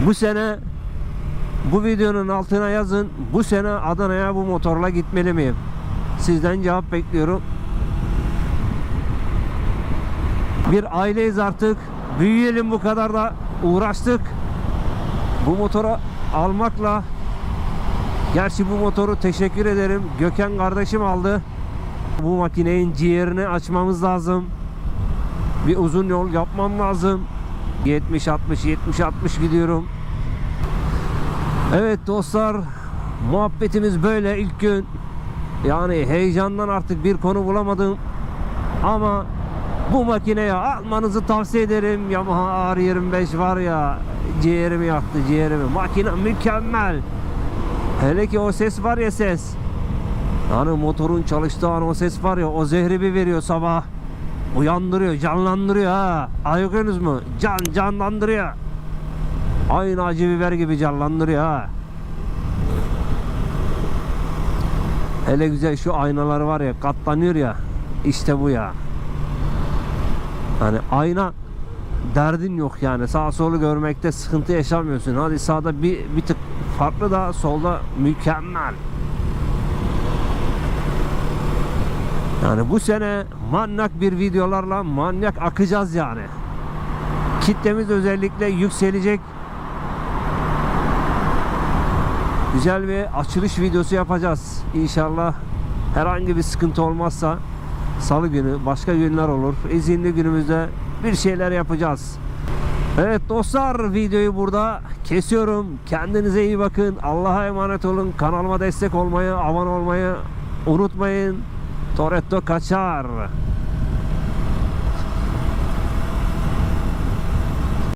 Bu sene bu videonun altına yazın. Bu sene Adana'ya bu motorla gitmeli miyim? Sizden cevap bekliyorum. Bir aileyiz artık. Büyüyelim bu kadar da uğraştık. Bu motora almakla Gerçi bu motoru teşekkür ederim. Gökhan kardeşim aldı. Bu makinenin ciğerini açmamız lazım. Bir uzun yol yapmam lazım. 70 60 70 60 gidiyorum. Evet dostlar muhabbetimiz böyle ilk gün. Yani heyecandan artık bir konu bulamadım. Ama bu makineye almanızı tavsiye ederim. Yamaha R25 var ya ciğerimi yaktı ciğerimi. Makine mükemmel. Hele ki o ses var ya ses. Yani motorun çalıştığı an o ses var ya o zehri bir veriyor sabah. Uyandırıyor, canlandırıyor ha. Ayıkıyorsunuz mu? Can canlandırıyor. Aynı acı biber gibi canlandırıyor ha. Hele güzel şu aynaları var ya katlanıyor ya. İşte bu ya. Hani ayna derdin yok yani sağ solu görmekte sıkıntı yaşamıyorsun. Hadi sağda bir, bir tık farklı da solda mükemmel. Yani bu sene manyak bir videolarla manyak akacağız yani. Kitlemiz özellikle yükselecek. Güzel bir açılış videosu yapacağız. İnşallah herhangi bir sıkıntı olmazsa salı günü başka günler olur. İzinli günümüzde bir şeyler yapacağız. Evet dostlar videoyu burada kesiyorum. Kendinize iyi bakın. Allah'a emanet olun. Kanalıma destek olmayı, abone olmayı unutmayın. Toretto kaçar.